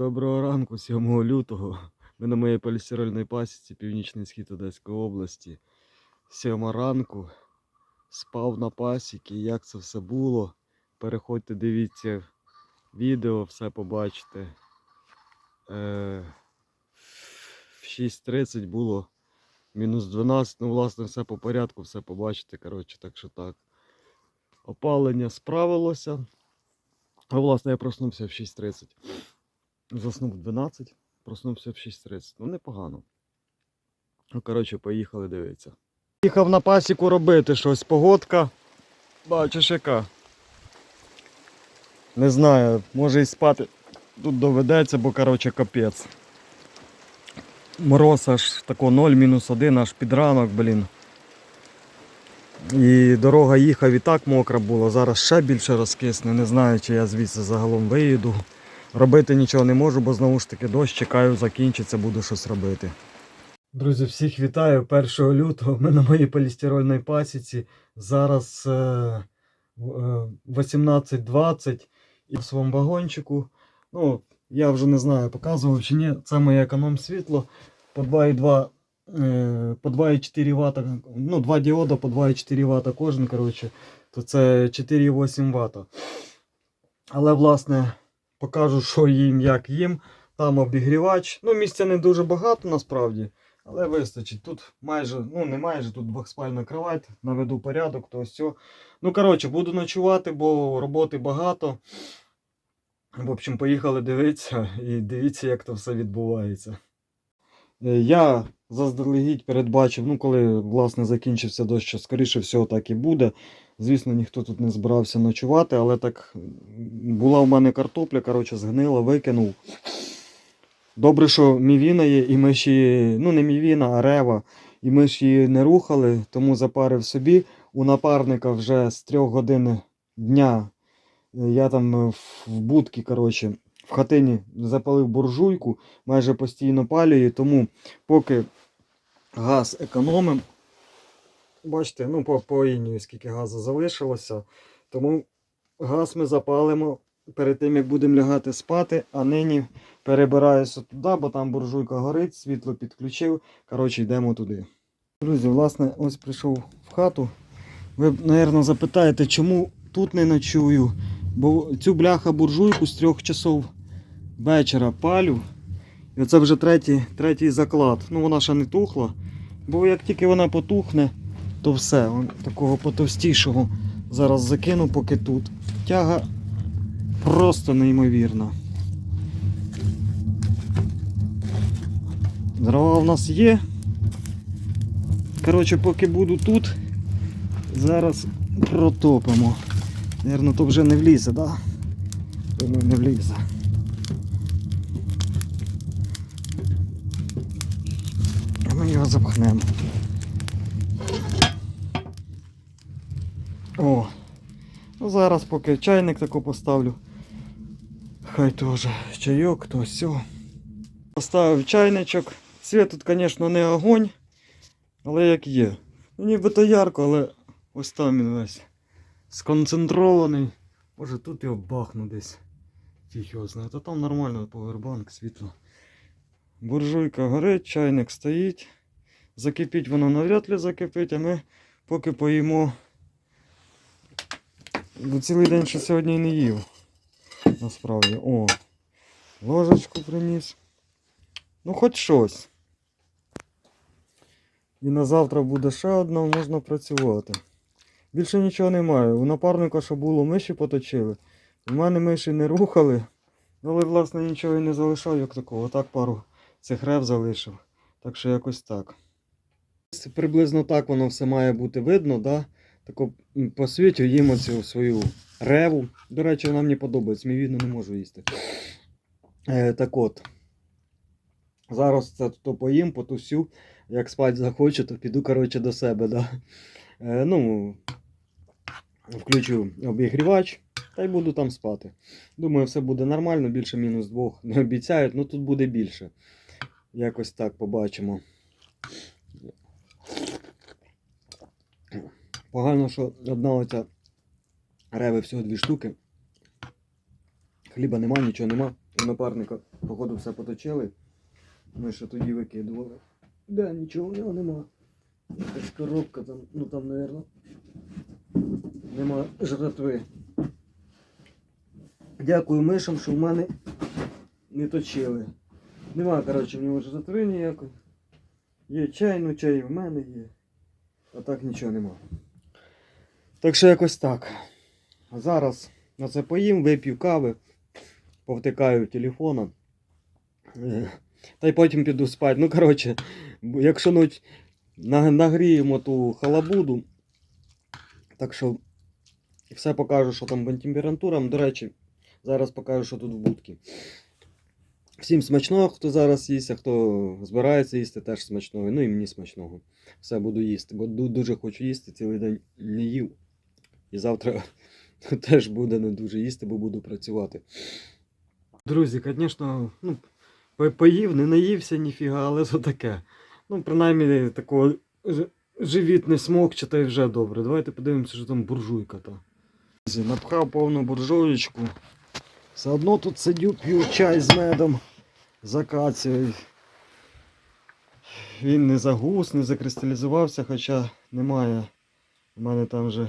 Доброго ранку, 7 лютого. Ми на моїй полістирольній пасіці, північний схід Одеської області. Сьома ранку. Спав на пасіки. Як це все було? Переходьте, дивіться відео, все побачите. Е, в 6.30 було мінус 12. Ну, власне, все по порядку, все побачите. Коротше, так що так. Опалення справилося. А власне я проснувся в 6.30. Заснув в 12, проснувся в 6.30. Ну, непогано. Ну, коротше, поїхали дивитися. Їхав на пасіку робити щось. Погодка. Бачиш, яка. Не знаю, може і спати тут доведеться, бо коротше капець. Мороз аж тако 0, мінус 1, аж під ранок, блін. І дорога їхав і так мокра була, зараз ще більше розкисне. Не знаю, чи я звідси загалом виїду. Робити нічого не можу, бо знову ж таки дощ чекаю, закінчиться, буду щось робити. Друзі, всіх вітаю 1 лютого. Ми на моїй полістирольній пасіці. Зараз е, е, 18.20 і в своєму вагончику. Ну, я вже не знаю, показував чи ні. Це моє економ світло по 2,2 е, по 2,4 Вт. Ну, два діода по 2,4 Вт кожен, коротше, то це 4,8 Вт. Але, власне, покажу, що їм, як їм. Там обігрівач. Ну, місця не дуже багато насправді, але вистачить. Тут майже, ну не майже, тут двохспальна кровать, наведу порядок, то все. Ну, коротше, буду ночувати, бо роботи багато. В общем, поїхали дивитися і дивіться, як то все відбувається. Е, Я заздалегідь передбачив, ну коли власне закінчився дощ, що скоріше всього так і буде. Звісно, ніхто тут не збирався ночувати, але так була в мене картопля, коротше, згнила, викинув. Добре, що мівіна є, і ми ж ну не мівіна, а рева, і ми ж її не рухали, тому запарив собі. У напарника вже з 3 годин дня е, я там е, в будці, коротше, в хатині запалив буржуйку, майже постійно палює, тому поки газ економим. Бачите, ну по, по інію скільки газу залишилося. Тому газ ми запалимо перед тим, як будемо лягати спати, а нині перебираюся туди, бо там буржуйка горить, світло підключив. Коротше, йдемо туди. Друзі, власне, ось прийшов в хату. Ви, мабуть, запитаєте, чому тут не ночую? Бо цю бляха буржуйку з трьох часов вечора палю. І оце вже третій, третій заклад. Ну вона ще не тухла. Бо як тільки вона потухне, то все. Он такого потовстішого зараз закину, поки тут. Тяга просто неймовірна. Дрова в нас є. Коротше, поки буду тут, зараз протопимо. Наверно, то вже не влізе, так? Да? Думаю, не влізе. Ми його запхнемо. О! Ну зараз поки чайник тако поставлю. Хай теж чайок, то все. Поставив чайничок. Світ тут, звісно, не огонь, але як є. Ну нібито ярко, але ось там він весь сконцентрований. Може тут його бахну десь. Фіг знає. Та там нормально повербанк, світло. Буржуйка горить, чайник стоїть. Закипіть воно навряд ли закипить, а ми поки поїмо. Цілий день ще сьогодні не їв. Насправді. О, ложечку приніс. Ну хоч щось. І на завтра буде ще одна, можна працювати. Більше нічого немає. У напарника, що було, миші поточили. У мене миші не рухали, але власне нічого і не залишав, як такого. Так пару цих рев залишив. Так що якось так. Приблизно так воно все має бути видно, да? Тако м, по світі їм оцю свою реву. До речі, вона мені подобається, мій не можу їсти. Е, так от. Зараз це то поїм, потусю. Як спать захочу, то піду коротше, до себе. Да? Е, ну, включу обігрівач та й буду там спати. Думаю, все буде нормально, більше мінус двох не обіцяють, ну тут буде більше. Якось так побачимо. Погано, що одна оця реви всього дві штуки. Хліба нема, нічого нема. У напарника, походу, все поточили. Ми ще тоді викидували. Да, нічого в нього нема. Якась коробка там, ну там, мабуть, нема жратви. Дякую мишам, що в мене не точили. Нема, коротше, в нього жратви ніякої. Є чай, ну чай в мене є. А так нічого нема. Так що якось так. Зараз на це поїм, вип'ю кави, повтикаю телефоном. Е, Та й потім піду спати. Ну, коротше, якщо ноч на- нагріємо ту халабуду, так що все покажу, що там по температурам. До речі, зараз покажу, що тут в будці. Всім смачного, хто зараз їсть, а хто збирається їсти, теж смачного. Ну і мені смачного. Все буду їсти, бо дуже хочу їсти, цілий день не їв. І завтра теж буде не дуже їсти, бо буду працювати. Друзі, звісно, ну, поїв, не наївся ніфіга, але то таке. Ну, принаймні, такого живіт не смокче, та вже добре. Давайте подивимося, що там буржуйка та. Напхав повну буржуєчку. Все одно тут сидю, п'ю чай з медом з. Він не загус, не закристалізувався, хоча немає. У мене там вже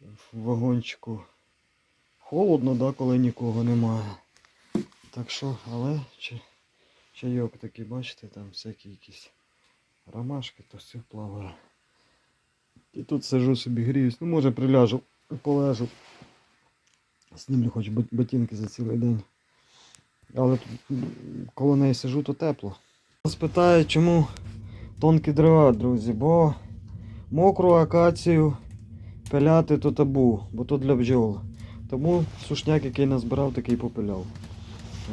в вагончику холодно, да, коли нікого немає. Так що, але чайок такий, бачите, там всякі якісь ромашки, то все плаває. І тут сижу собі гріюсь. Ну може приляжу, полежу. Снімлю хоч ботинки за цілий день. Але тут, м, коло неї сижу, то тепло. Спитаю, чому тонкі дерева, друзі, бо мокру акацію пиляти то табу, бо то для бджол. Тому сушняк, який назбирав, такий попиляв.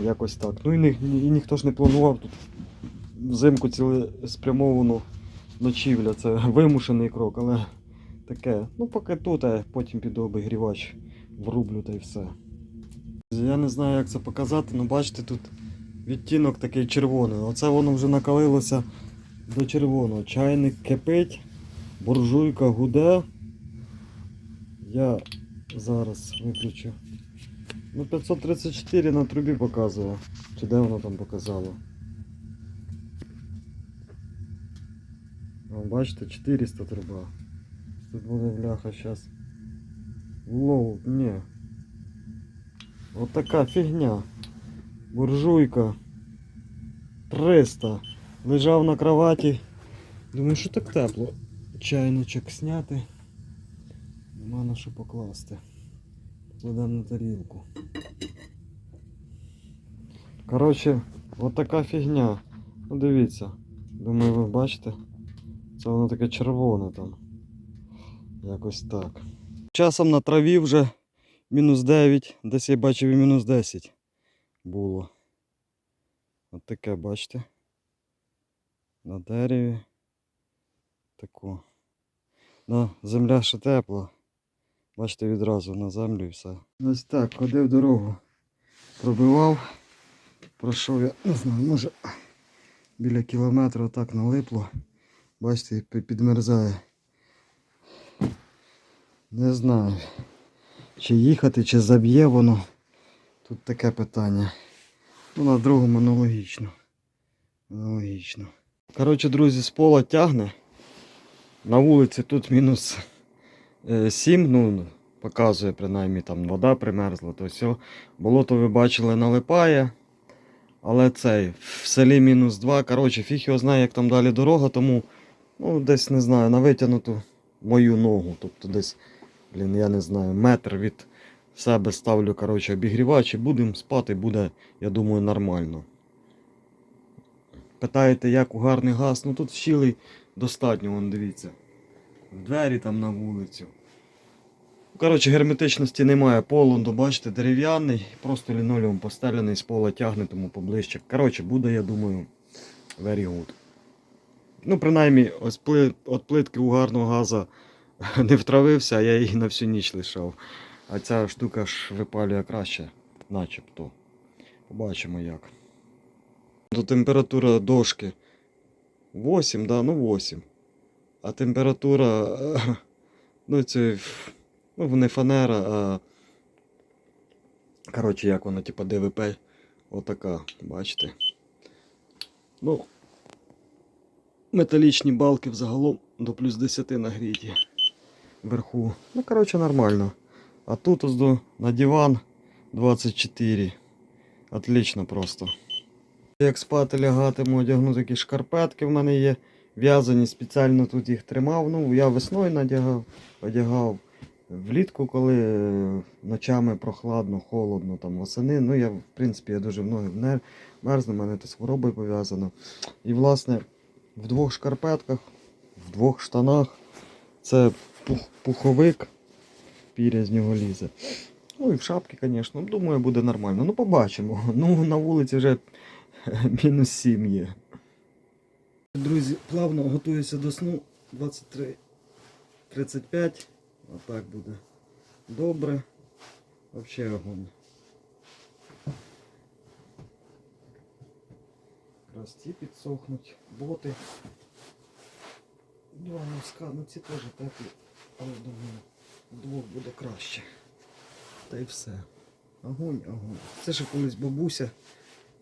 Якось так. Ну і, ні, і ніхто ж не планував тут взимку цілеспрямовану ночівля. Це вимушений крок, але таке. Ну поки тут, а потім піду обігрівач врублю та й все. Я не знаю, як це показати, але бачите, тут відтінок такий червоний. Оце воно вже накалилося до червоного. Чайник кипить, буржуйка гуде. Я зараз виключу. Ну, 534 на трубі показує. Чи де воно там показало? О, бачите, 400 труба. Тут буде бляха зараз. Лоу, ні. От така фігня. Буржуйка. 300. Лежав на кроваті. Думаю, що так тепло. Чайничок зняти. Нема на що покласти. Кладемо на тарілку. Коротше, от така фігня. Ну дивіться. Думаю, ви бачите. Це воно таке червоне там. Якось так. Часом на траві вже мінус 9, десь я бачив і мінус 10 було. От таке, бачите? На дереві. Тако. На, земля ще тепла. Бачите, відразу на землю і все. Ось так, ходив дорогу. Пробивав. Пройшов я, не знаю, може біля кілометра так налипло. Бачите, підмерзає. Не знаю. Чи їхати, чи заб'є воно. Тут таке питання. Ну, на другому аналогічно. Аналогічно. Коротше, друзі, з пола тягне. На вулиці тут мінус 7, ну, показує принаймні там вода примерзла, то все. Болото ви бачили налипає. Але цей, в селі мінус 2. Коротше, фіг його знає, як там далі дорога, тому ну, десь не знаю, на витягнуту мою ногу. Тобто десь, блін, я не знаю, метр від себе ставлю коротше, обігрівач і будемо спати, буде, я думаю, нормально. Питаєте, як угарний газ? Ну тут щілий достатньо, вон дивіться. В двері там на вулицю. Коротше, герметичності немає. Пол, ну, бачите, дерев'яний, просто лінолеум постеляний, з пола тягне, тому поближче. Коротше, буде, я думаю, very good. Ну, принаймні, ось пли... от плитки угарного газу не втравився, а я її на всю ніч лишав. А ця штука ж випалює краще, начебто. Побачимо як. То температура дошки 8, да, ну 8. А температура. е, Ну, це. Ну, не фанера, а. Коротше, як воно, типа ДВП Отака, бачите. Ну, металічні балки взагалом до плюс 10 нагріті вверху. Ну, коротше, нормально. А тут ось до, на диван 24. Отлично просто. Як спати лягатиму, одягну такі шкарпетки в мене є. В'язані, спеціально тут їх тримав. Ну, я весною надягав, одягав. Влітку, коли е, ночами прохладно, холодно, там восени. Ну, я, в принципі, я дуже в ноги мерзну, мене це з хворобою пов'язано. І, власне, в двох шкарпетках, в двох штанах. Це пух, пуховик, піря з нього лізе. Ну і в шапці, звісно. Думаю, буде нормально. Ну, побачимо. Ну, на вулиці вже мінус 7 є. Друзі, плавно готуюся до сну 23.35. Отак буде добре. Взагалі огонь. Якраз ті підсохнуть, боти. Два носка, ну ці теж теплі, але думаю, вдвох буде краще. Та й все. Огонь, огонь. Це ще колись бабуся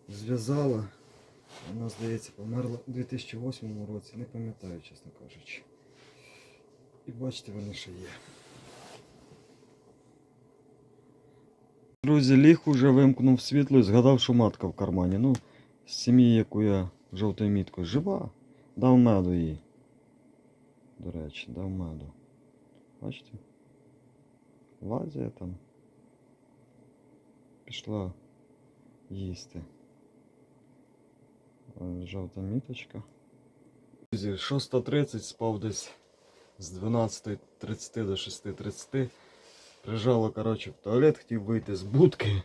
зв'язала. Вона, здається, померла у 2008 році, не пам'ятаю, чесно кажучи. І бачите, вони ще є. Друзі, ліг уже вимкнув світло і згадав, що матка в кармані. Ну, з сім'ї, яку я жовтою міткою жива, дав меду їй. До речі, дав меду. Бачите? Лазія там. Пішла їсти. Е, Жовта міточка. Друзі, 6.30 спав десь з 12.30 до 6.30. Прижало, коротше, в туалет, хотів вийти з будки.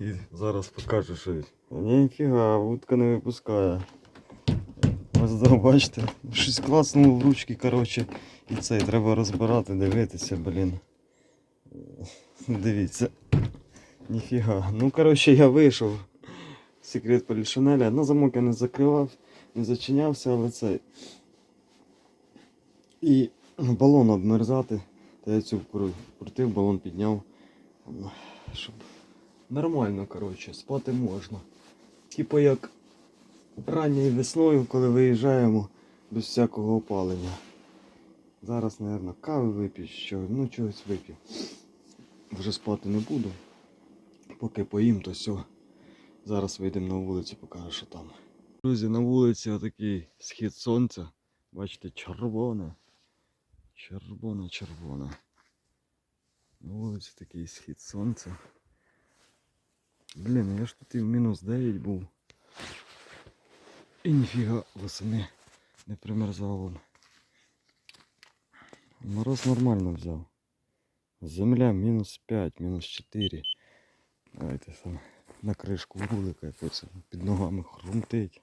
І зараз покажу щось. Ніфіга, вудка не випускає. Ось бачите, щось клацнуло в ручки, коротше. І це треба розбирати, дивитися, блін. Дивіться. Ніфіга. Ну, коротше, я вийшов. Секрет полішинеля. На замок я не закривав, не зачинявся, але це. І балон обмерзати. Та я цю крутив, балон підняв. Щоб нормально, коротше, спати можна. Типу як ранньою весною, коли виїжджаємо без всякого опалення. Зараз, мабуть, кави вип'ю, що, ну чогось вип'ю. Вже спати не буду. Поки поїм, то все. Зараз вийдемо на вулицю, покажу, що там. Друзі, на вулиці отакий схід сонця. Бачите, червоне. Червоне, червоне. На вулиці такий схід сонця. Блін, я ж тут і в мінус 9 був. І ніфіга восени не примерзало. Мороз нормально взяв. Земля мінус 5, мінус 4. Давайте сам на кришку вулика якось під ногами хрумтить.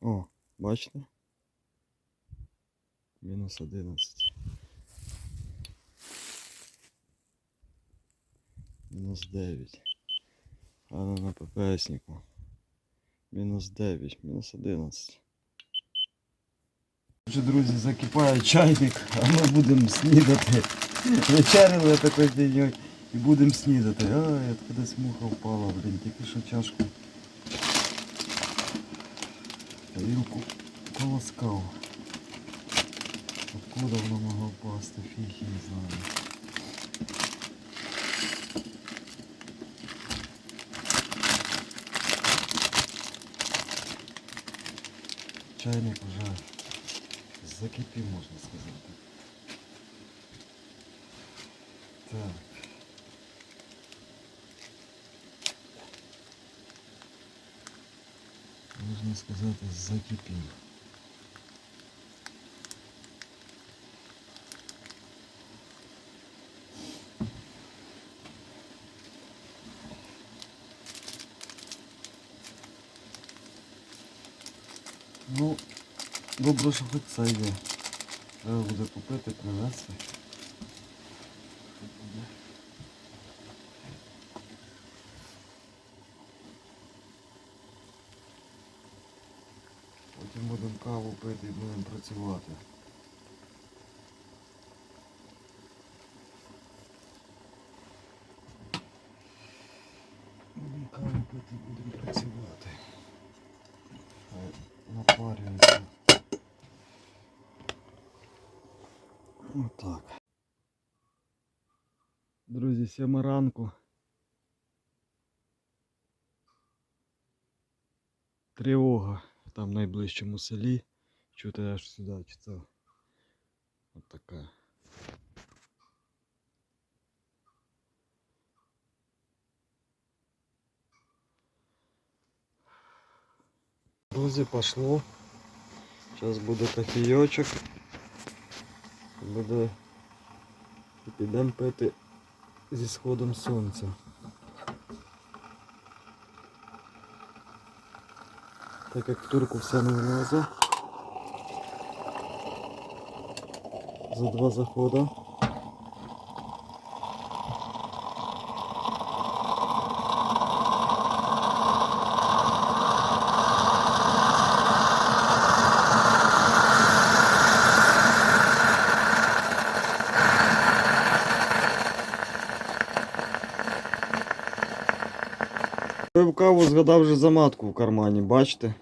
О, бачите? Мінус 11. Мінус 9. А на ППСнику. Мінус 9, мінус 11. Друзі, закипає чайник, а ми будемо снідати. Вечеряли такий день і будемо снідати. Ай, от кудись муха впала, блін, тільки що чашку. Тарілку полоскав. Откуда воно могло впасти, фіг я не знаю. Чайник вже закипів, можна сказати. Так. Можна сказати, закипів. добре, що хоч це. Треба буде купити, привезти. Потім будемо каву пити і будемо працювати. Будемо Каву пити будемо. Отак. Друзі, сьома ранку. Тривога там в найближчому селі. Чути аж сюди, чи це от така. Друзі, пошло. Зараз буде кофійочок. Буде підемо пити зі сходом сонця. Так як в турку все не влазить. За два заходи. Пив каву, згадав вже за матку в кармані, бачите?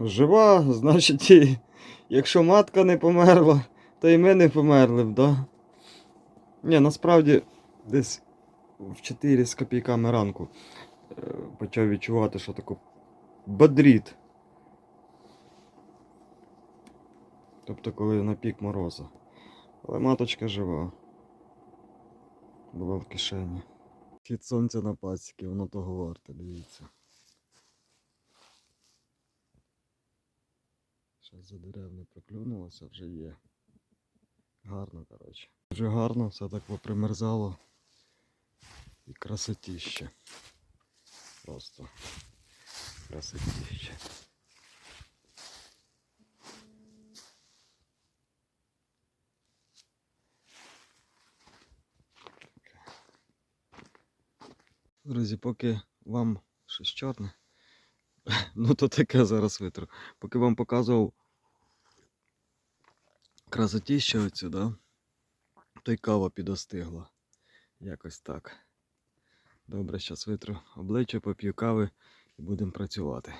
Жива, значить, і якщо матка не померла, то і ми не померли б, да? Ні, насправді десь в 4 з копійками ранку е, почав відчувати, що таке бодріт. Тобто, коли на пік мороза. Але маточка жива. Була в кишені. Хід сонця на пасіки, воно того варте, дивіться. Зараз за дерев не проклюнулося, вже є. Гарно, коротше. Вже гарно, все так попримерзало. І красотіще. Просто красотіще. Друзі, поки вам щось чорне, ну то таке зараз витру. Поки вам показував красотіще оцю, да? то й кава підостигла. Якось так. Добре, зараз витру обличчя, поп'ю кави і будемо працювати.